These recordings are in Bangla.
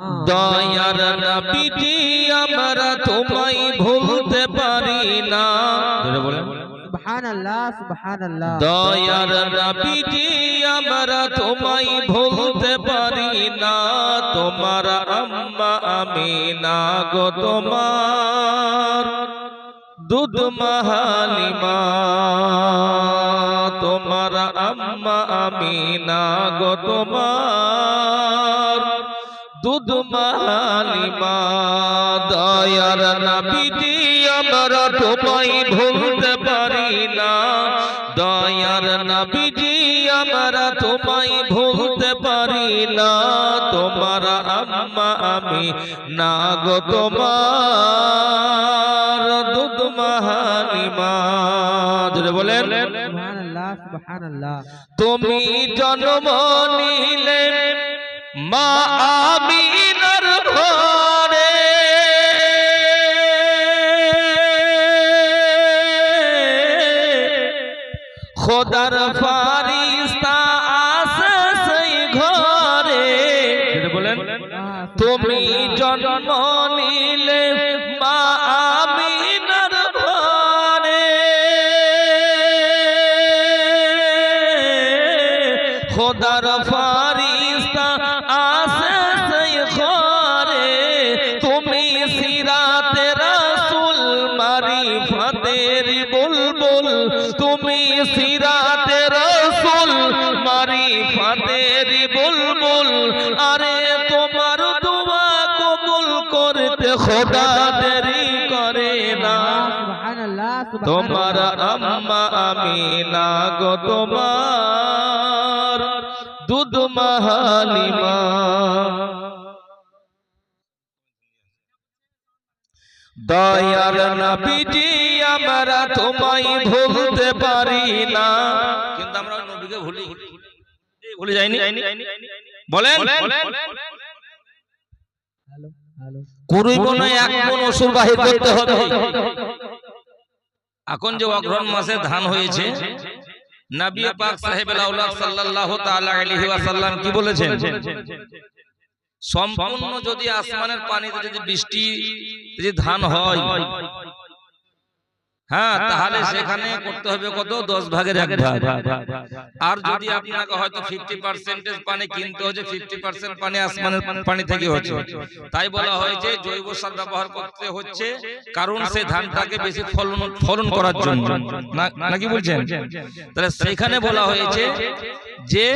দয়ার নবীজি আমরা তোমায় ভুলতে পারি না। দয়ার নবীজি আমরা তোমায় ভুলতে পারি না। তোমার আম্মা আমিনা গো তোমার দুধ মাহালিমা। তোমার আম্মা আমিনা গো তোমার দুধ মাহালিমা দয়ার নবীজি আমরা তোমায় ভুলতে পারি না। দয়ার নবীজি আমরা তোমায় ভুলতে পারি না। তোমার আম্মা আমি না গো তোমার দুধ মাহালিমা জোরে বলেন। তুমি জন্ম নিলে মা আমিনার ঘরে। খোদার ফারিস্তা বুলবুল তুমি সিরাতে রাসূল মারিফাতের বুলবুল আরে তোমার দোয়া কবুল করতে খোদা দেরি করে না তোমার। আম্মা আমিনা গো তোমার দুধ মাহালিমা দয়ার নবীজি আমরা তোমায় ভুলতে পারি না। কিন্তু আমরা নবীকে ভুলি। ভুলে যাইনি? বলেন। Hello hello. কুড়ি মনে এক মন অসুর বাহির করতে হবে। এখন যে অগ্রহণ মাসে ধান হয়েছে নবী পাক সাহেব আউলাদ সাল্লাল্লাহু তাআলা আলাইহি ওয়াসাল্লাম কি বলেছেন? সম্পূর্ণ যদি আসমানের পানিতে যদি বৃষ্টি যদি ধান হয় হ্যাঁ। তাহলে সেখানে করতে হবে কত? দশ ভাগের এক ভাগ। আর যদি আপনাকে হয়তো ফিফটি পার্সেন্টেজ পানি কিনতে হচ্ছে ফিফটি পার্সেন্ট পানি আসমানের পানি থেকে হচ্ছে তাই বলা হয়েছে জৈব সার ব্যবহার করতে হচ্ছে কারণ সে ধানটাকে বেশি ফলন ফলন করার জন্য। না- নাকি বলছেন? তাহলে সেখানে বলা হয়েছে যে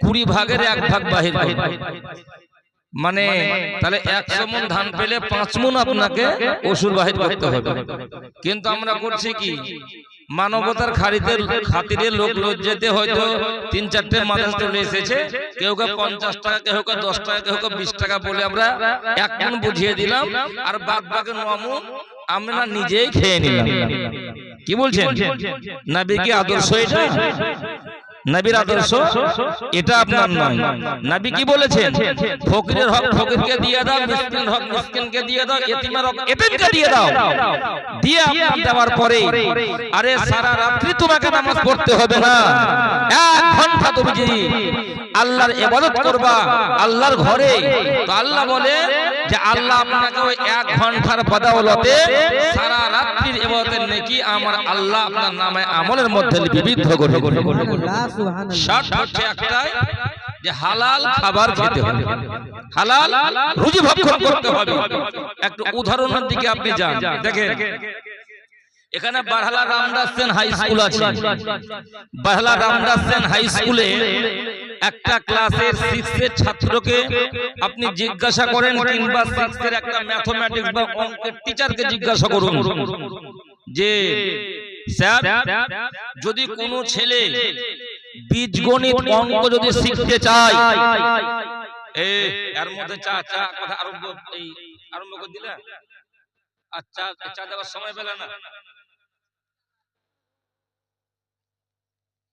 কুড়ি ভাগের এক ভাগ বাহির। মানে তাহলে একশো মন ধান পেলে পাঁচ মন আপনাকে অসুর বাহির করতে হবে। কিন্তু আমরা করছি কি? মানবতার খারিতে খাতিরে লোক লজ্জাতে হয়তো তিন চারটে মানুষ চলে এসেছে। কেউ কেউ পঞ্চাশ টাকা কেউ কেউ দশ টাকা কেউ কেউ বিশ টাকা বলে আমরা এক মন বুঝিয়ে দিলাম। আর বাদ বাকি নমন আমরা নিজেই খেয়ে নিলাম। কি বলছেন? নাবি কি আদর্শ এটা। নবীর আদর্শ এটা আপনার নয়। নবী কি বলেছেন? ফকিরের হক ফকিরকে দিয়ে দাও মিসকিনের হক মিসকিনকে দিয়ে দাও এতিমের হক এতিমকে দিয়ে দাও। দিয়ে আপনার দেওয়ার পরে আরে সারা রাত্রি তোমাকে নামাজ পড়তে হবে না। এক ঘণ্টা তুমি যদি আল্লাহর ইবাদত করবা আল্লাহর ঘরে। তো আল্লাহ বলে যে আল্লাহ আপনাকে ওই এক ঘণ্টার বদৌলতে সারা রাত্রির ইবাদতের নেকি আমার আল্লাহ আপনার নামে আমলের মধ্যে বিবিধ করে হচ্ছে একটাই যে হালাল খাবার খেতে হবে। হালাল রুজি ভক্ষণ করতে হবে। একটু উদাহরণের দিকে আপনি যান। দেখেন এখানে বারহালা রামদাস সেন হাই স্কুল আছে। বারহালা রামদাস সেন হাই স্কুলে একটা ক্লাসের সিক্সের ছাত্রকে আপনি জিজ্ঞাসা করেন কিংবা সিক্সের একটা ম্যাথমেটিক্স বা অঙ্কের টিচারকে জিজ্ঞাসা করুন। যে স্যার যদি কোনো ছেলে বীজগণিত অঙ্ক যদি শিখতে চায় এ এর মধ্যে চা চা কথা আরম্ভ এই আরম্ভ করে দিলে? আচ্ছা চা দেওয়ার সময় পেলে না।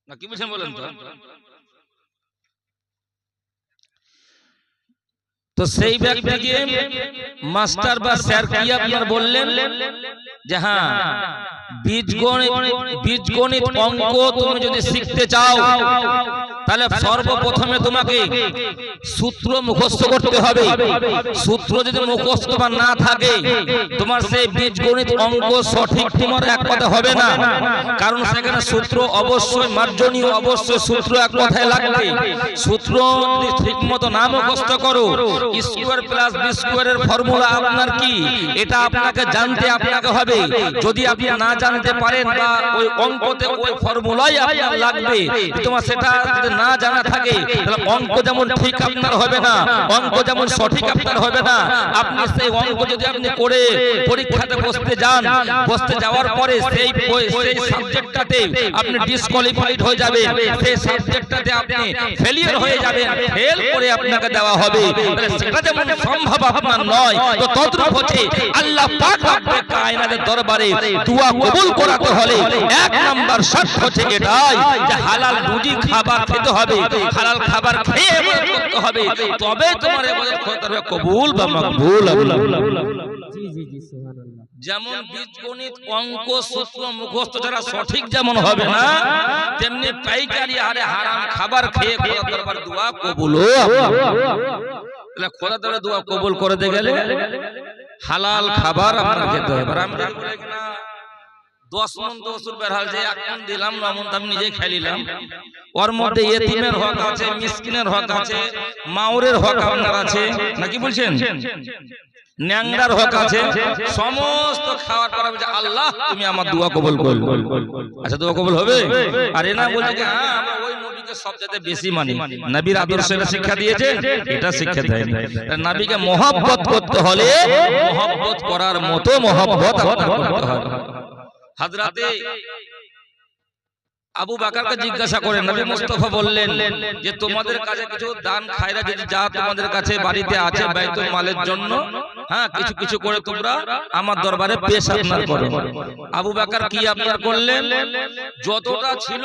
না কি বলছেন বলেন তো তো সেই ব্যক্তিকে মাস্টার বা স্যার কি আপনার বললেন যে হ্যাঁ বীজগণিত বীজগণিত অঙ্ক তুমি যদি শিখতে চাও তাহলে সর্বপ্রথমে তোমাকে সূত্র মুখস্থ করতে হবে। সূত্র যদি মুখস্থ তোমার না থাকে তোমার সেই বীজগণিত অঙ্ক সঠিক তোমার এক কথা হবে না। কারণ সেখানে সূত্র অবশ্যই মার্জনীয় অবশ্যই সূত্র এক কথায় লাগবে। সূত্র যদি ঠিক মতো না মুখস্থ করো স্কোয়ার প্লাস বি স্কোয়ারের ফর্মুলা আপনার কি? এটা আপনাকে জানতে আপনাকে হবে। যদি আপনি না জানতে পারেন বা ওই অঙ্কতে ওই ফর্মুলাই আপনার লাগবে তোমার সেটা না জানা থাকে, তাহলে অঙ্ক যেমন ঠিক আপনার হবে না, অঙ্ক যেমন সঠিক আপনার হবে না, আপনি সেই অঙ্ক যদি আপনি করে পরীক্ষাতে বসতে যান, বসতে যাওয়ার পরে সেই সেই সাবজেক্টটাতে আপনি ডিসকোয়ালিফাইড হয়ে যাবে সেই সাবজেক্টটাতে আপনি ফেলিয়ার হয়ে যাবেন ফেল করে আপনাকে দেওয়া হবে। সেটা যেমন সম্ভব আপনার নয়, তো তদ্রূপ হচ্ছে আল্লাহ পাক রব্বে কায়নাতের দরবারে দোয়া কবুল করাতে হলে এক নাম্বার শর্ত হচ্ছে এটাই যে হালাল রুজি খাবার খেতে হবে। হালাল খাবার খেয়ে ইবাদত করতে হবে। তবে তোমার ইবাদত করতে হবে। কবুল বা মাকবুল? জি জি জি সুবহানাল্লাহ। যেমন বীজগণিত অঙ্ক সূত্র মুখস্থ যারা সঠিক যেমন হবে না তেমনি পাইকারি হারে হারাম খাবার খেয়ে খোদা দরবার দোয়া কবুল তাহলে খোদা দরবার দোয়া কবুল করে দে গেলে? হালাল খাবার আপনার খেতে হবে। আর আমি কিনা দশ মন যে এক মন দিলাম আমি নিজে খেলিলাম ওর মধ্যে এতিমের হক আছে মিসকিনের হক আছে মাউরের হক আপনার আছে। নাকি বলছেন? ন্যাংরার হক আছে সমস্ত খাওয়ার পর আমি আল্লাহ তুমি আমার দোয়া কবুল আচ্ছা দোয়া কবল হবে? আর এনা বলছে যে হ্যাঁ আমরা ওই নবীকে সবচেয়ে বেশি মানি। নবীর আদর্শ শিক্ষা দিয়েছে এটা শিক্ষা দেয়নি। নবীকে মহব্বত করতে হলে মহব্বত করার মতো মহব্বত আপনার করতে হবে। হাজরাতে আবু বাকারকে জিজ্ঞাসা করেন নবী মুস্তফা বললেন যে তোমাদের কাছে কিছু দান খায়রা যদি যা তোমাদের কাছে বাড়িতে আছে বাইতুল মালের জন্য। হ্যাঁ কিছু কিছু করে তোমরা আমার দরবারে পেশ আপনার করো। আবু বাকার কি আপনার করলেন? যতটা ছিল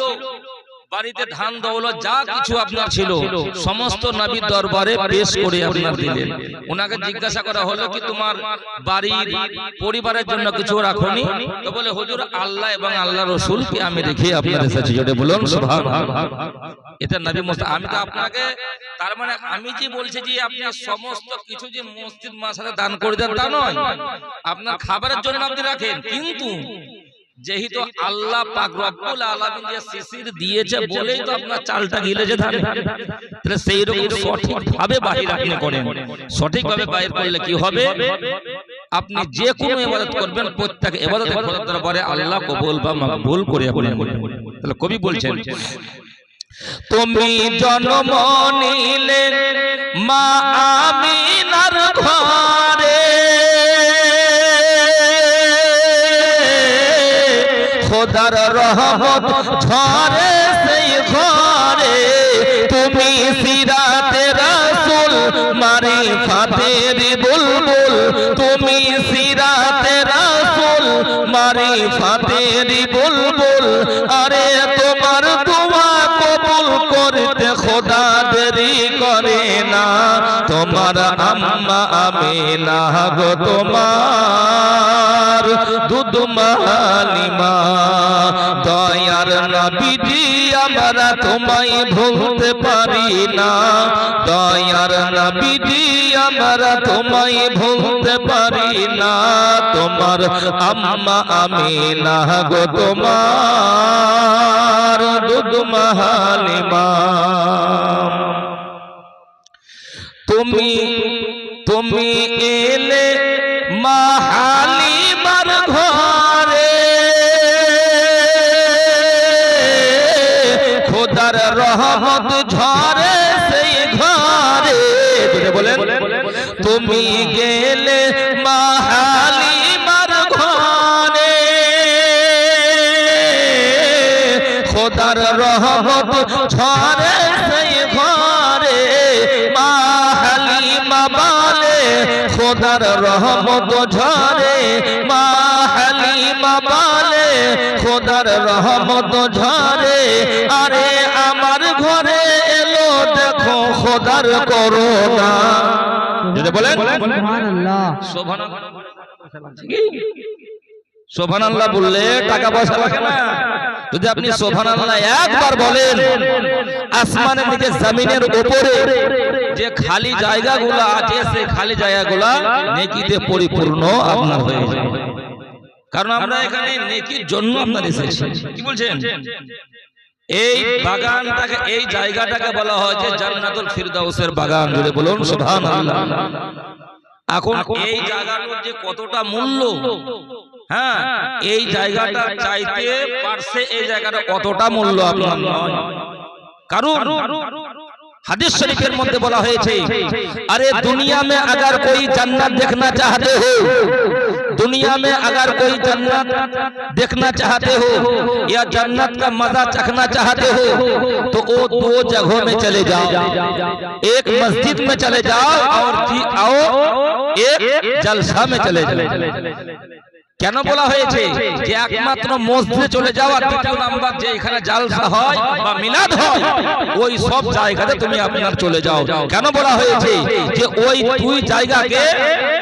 বাড়িতে ধান দৌলত যা কিছু আপনার ছিল সমস্ত নবীর দরবারে পেশ করে আপনার দিলেন। ওনাকে জিজ্ঞাসা করা হলো কি তোমার বাড়ির পরিবারের জন্য কিছু রাখনি? তো বলে হুজুর আল্লাহ এবং আল্লাহ রসুলকে আমি রেখে আপনার এসেছি যেটা বলুন। এটা নবী মুস্তা আমি তো আপনাকে তার মানে আমি যে বলছি যে আপনি সমস্ত কিছু যে মসজিদ মাসারে দান করে দেন তা নয়। আপনার খাবারের জন্য আপনি রাখেন। কিন্তু যেহেতু আল্লাহ পাক রব্বুল আলামিন যে শিশির দিয়েছে বলেই তো আপনার চালটা গিলেছে ধান। তাহলে সেই রকম সঠিক ভাবে বাহির আপনি করেন। সঠিক ভাবে বাহির করলে কি হবে? আপনি যে কোনো ইবাদত করবেন প্রত্যেক ইবাদতের দরবারে আল্লাহ কবুল বা মাকবুল করে আপনি তাহলে কবি বলছেন তুমি জন্ম নিলে মা আমিনার ঘরে খোদার রহমত ঝরে সেই ঘরে। তুমি সিরাতে রাসূল, মারি ফাতের বুলবুল। তুমি সিরাতে রাসূল, মারি ফাতের বুলবুল। আরে তোমার দোয়া কবুল করতে খোদা তোমার আম্মা আমিনা গো তোমার দুধ মালিমা দয়ার নবীজি, আমরা তোমায় ভুলতে পারি না। দয়ার নবীজি, আমরা তোমায় ভুলতে পারি না। তোমার আম্মা আমিনা গো তোমার দুধ মালিমা তুমি তুমি এলে মাহালিমার ঘরে। খোদার রহমত ঝরে সেই ঘরে। বলেন, তুমি গেলে মাহালিমার ঘরে। খোদার রহমত ঝরে খোদার রহমত ঝরে মা হালিমা বলে খোদার রহমত ঝরে আরে আমার ঘরে এলো দেখো খোদার করোনা যদি বলেন সুবহানাল্লাহ। সোভান আল্লাহ বললে, টাকা পয়সা লাগে না। যদি আপনি সোভান আল্লাহ একবার বলেন, আসমানের নিচে জমিনের উপরে যে খালি জায়গাগুলো আছে, সেই খালি জায়গাগুলো নেকিতে পরিপূর্ণ আপনার হয়ে যায় কারণ আমরা এখানে নেকির জন্য আপনার এসেছি। কি বলছেন? এই বাগানটাকে, এই জায়গাটাকে বলা হয় যে জান্নাতুল ফিরদাউসের বাগান। জুড়ে বলুন সুবহানাল্লাহ এখন এই জায়গাটার যে কতটা মূল্য? হ্যাঁ এই জায়গাটা চাইতে পারছে এই জায়গাটা কতটা মূল্য আপনার নয় কারণ হাদিস শরীফের মধ্যে বলা হয়েছে अरे दुनिया में अगर कोई जन्नत देखना चाहते हो दुनिया में अगर कोई जन्नत देखना चाहते हो या जन्नत का मजा चखना चाहते हो तो वो दो जगहों में चले जाओ एक मस्जिद में चले जाओ और थी- आओ एक जलसा में चले जाओ কেন বলা হয়েছে যে একমাত্র মসজিদে চলে যাওয়া দ্বিতীয় নাম্বার যে এখানে জালসা হয় বা মিলাদ হয় ওই সব জায়গাতে তুমি আপনার চলে যাও কেন বলা হয়েছে যে ওই দুই জায়গাকে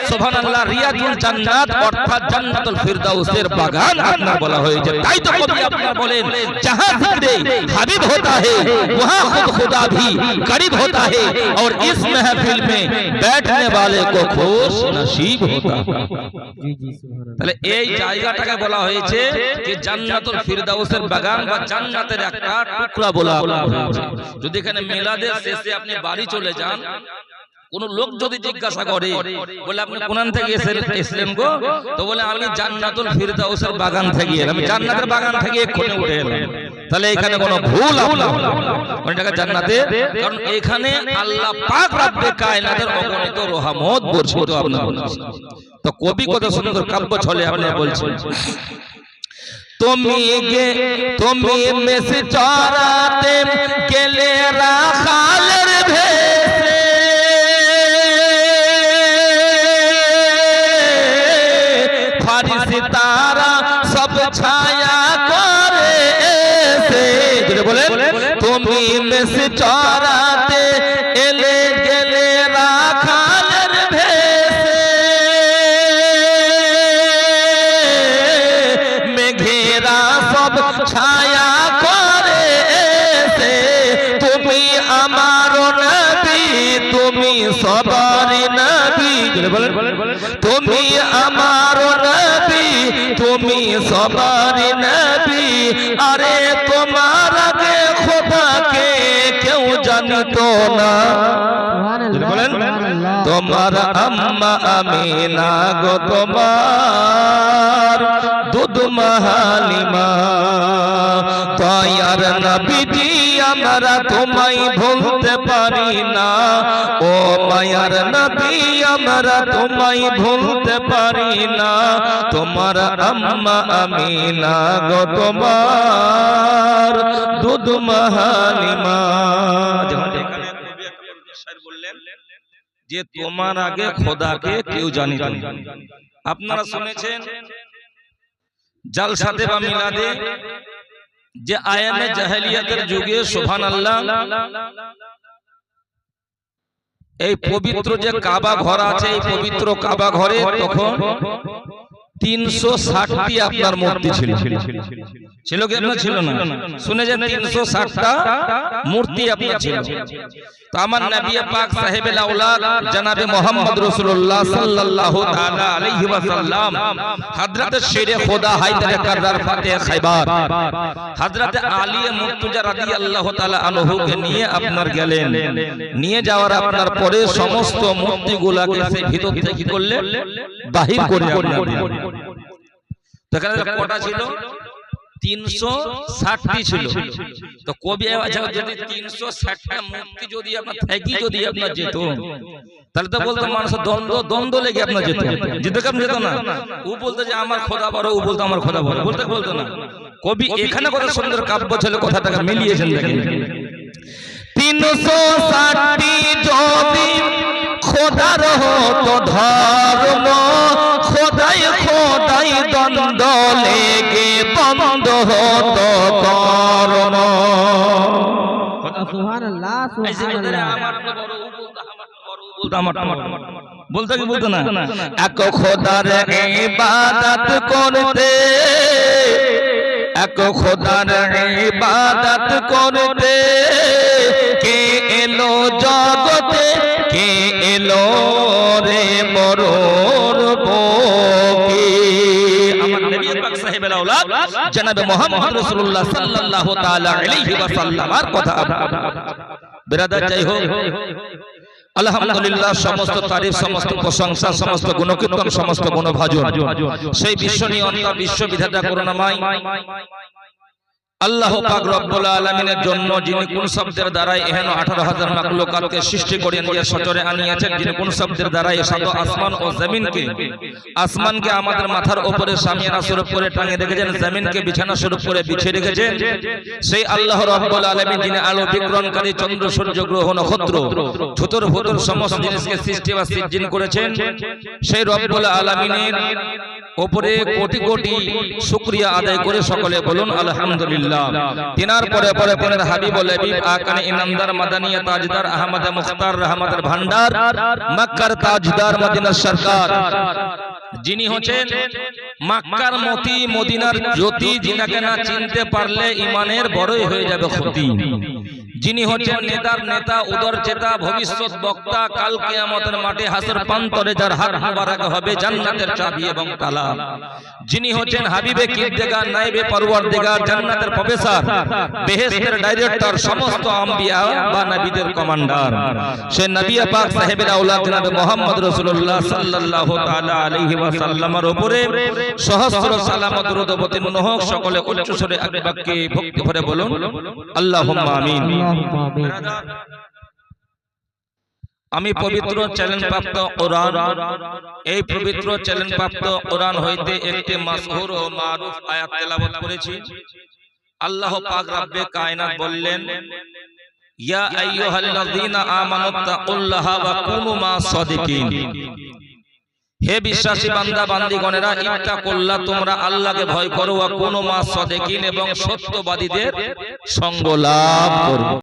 সুবহানাল্লাহ রিয়াদুল জান্নাত অর্থাৎ জান্নাতুল ফিরদাউসের বাগান আপনার বলা হয়েছে তাই তো কবি আপনার বলেন जहां जिक्र हबीब होता है वहां खुद खुदा भी करीब होता है और इस महफिल में बैठने वाले को खुश नसीब होता है জি জি সুবহানাল্লাহ তাহলে এই জায়গাটাকে বলা হয়েছে যে জান্নাতুল ফিরদাউসের বাগান বা জান্নাতের একটা টুকরা বলা হয়েছে। যদি এখানে মেলাদের শেষে আপনি বাড়ি চলে যান, কোন লোক যদি জিজ্ঞাসা করে, বলে আপনি কোন থেকে এসে- এসেছেন গো? তো বলে, আমি জান্নাতুল ফিরদাউসের বাগান থেকে আমি জান্নাতের বাগান থেকে এক্ষুনি উঠে এলাম। তাহলে এখানে কোনো ভুল জান্নাতে? কারণ এখানে আল্লাহ পাক রব্বে কায়নাতের অগণিত রহমত বর্ষিত আপনার তো কবি কত সুন্দর কাব্য ছলে আপনি বলছেন। তুমি গে তুমি মেস চরাতে গেলে রাখালের তুমি আমার নবী, তুমি সবার নবী। আরে তোমার আগে খোদাকে কেউ জানতো না। তোমার আম্মা আমিনা গো তোমার। মাহালিমা তয়ার নবীজি, আমরা তোমায় ভুলতে পারি না। ও মায়ার নবী, আমরা তোমায় ভুলতে পারি না। তোমার আম্মা আমিনা গো তোমার যে তোমার আগে খোদাকে কেউ জানিত না। আপনারা শুনেছেন জালসাতে বা মিলাদে যে আয়ামে জাহেলিয়াতের যুগে সুবহান আল্লাহ এই পবিত্র যে কাবা ঘর আছে এই পবিত্র কাবা ঘরে তখন তিনশো ষাটটি আপনার মূর্তি ছিল। ছিল। কি আপনার ছিল না? শুনে তিনশো ষাটটা মূর্তি আপনার ছিল। তো আমার নবী পাক জনাবে মোহাম্মদ রাসূলুল্লাহ সাল্লাল্লাহু তাআলা আলাইহি ওয়াসাল্লাম। হযরত শেরে খোদা হায়দার কাররার ফাতেহ খায়বার হযরত আলী মুর্তজা রাদিয়াল্লাহু তাআলা আনহুকে নিয়ে আপনার গেলেন। নিয়ে যাওয়ার আপনার পরে সমস্ত মূর্তিগুলাকে সেই ভিতর থেকে করলেন? বাহির করে এখানে কটা ছিল? তিনশো ষাটটি ছিল। তো কবি যদি তিনশো ষাটটা মূর্তি যদি আপনার থেকে যদি আপনার যেত তাহলে তো বলতো দ্বন্দ্ব দ্বন্দ্ব লেগে আপনার যেত। যেত না। ও বলতো যে আমার খোদা বড় ও বলতো আমার খোদা বড়। বলতে বলতো না? কবি এখানে কত সুন্দর কাব্য ছিল কথাটাকে মিলিয়েছেন দেখেন। তিনশো ষাটটি যদি খোদার হতো ধর্ম বলতে কি বলতো না এক খোদার ইবাদত করতে এক খোদার ইবাদত করতে কে এলো জগতে কে এলো রে মরোর আওলাদ জনাবে রাসূলুল্লাহ সাল্লাল্লাহু তাআলা আলাইহি কথা ব্রাদার হোক, আলহামদুলিল্লাহ, সমস্ত তারিফ, সমস্ত প্রশংসা, সমস্ত গুণকীর্তন, সমস্ত গুণভাজন সেই বিশ্ব নিয়ন্তা বিশ্ববিধাতা, করুণাময় আল্লাহ পাক রব্বুল আলামিনের জন্য যিনি কোন শব্দের দ্বারাই এহেন 18000 মাখলুকাতকে সৃষ্টি করে নিয়ে সচরে আনিয়েছেন যিনি কোন শব্দের দ্বারাই সাত আসমান ও জমিনকে আসমানকে আমাদের মাথার উপরে সামিয়ানা স্বরূপ করে টাঙিয়ে রেখেছেন জমিনকে বিছানা স্বরূপ করে বিছিয়ে রেখেছেন। সেই আল্লাহ রব্বুল আলামিন যিনি আলো বিক্রমকারী চন্দ্র সূর্য গ্রহ নক্ষত্র ছুতর ভুতর সমস্ত জিনিসকে সৃষ্টি বা সৃজন করেছেন সেই রব্বুল আলামিনের উপরে কোটি কোটি শুকরিয়া আদায় করে সকলে বলুন আলহামদুলিল্লাহ তিনার পরে পরে পরের হাবিব লবিব, আকানে ইনামদার মাদানিয়া তাজদার, আহমদ মুখতার, রহমতের ভান্ডার মক্কার তাজদার, মদিনার সরকার। যিনি হচ্ছেন মাক্কার মতি, মদিনার জ্যোতি, যিনাকে না চিনতে পারলে ইমানের বড়ই হয়ে যাবে ক্ষতি। যিনি হচ্ছেন নেতার নেতা উদর চেতা ভবিষ্যৎ বক্তা কাল কিয়ামতের মাঠে হাসর প্রান্তরে যার হাত মুবারক হবে জান্নাতের চাবি এবং তালা। যিনি হচ্ছেন হাবিবে কিরদেগার নাইবে পরওয়ারদিগার জান্নাতের প্রফেসর বেহেশতের ডাইরেক্টর সমস্ত আম্বিয়া বা নবীদের কমান্ডার সে নবী পাক সাহেবের আওলাদ জনাব মুহাম্মদ রাসূলুল্লাহ সাল্লাল্লাহু তাআলা আলাইহি ওয়াসাল্লামের উপরে সহস্র সালাম ও দরুদ অবতীর্ণ হোক সকলে উচ্চ স্বরে এক বাক্যে ভক্তি ভরে বলুন আল্লাহুম্মা আমিন আমি পবিত্র চ্যালেঞ্জ প্রাপ্ত কোরআন এই পবিত্র চ্যালেঞ্জ প্রাপ্ত কোরআন হইতে একটি মাসহুর ও মারুফ আয়াত তেলাওয়াত করেছি। আল্লাহ পাক রব্বে কায়নাত বললেন ইয়া আইয়ুহাল্লাযীনা আমানুত্তাকুল্লাহা ওয়া কুনু মা'আস সাদিকিন। হে বিশ্বাসী বান্দা বান্দিগণেরা ইত্তাকুল্লাহ তোমরা আল্লাহকে ভয় করো ওয়া কুনু মা'আস সাদিকিন এবং সত্যবাদীদের সঙ্গ লাভ করো।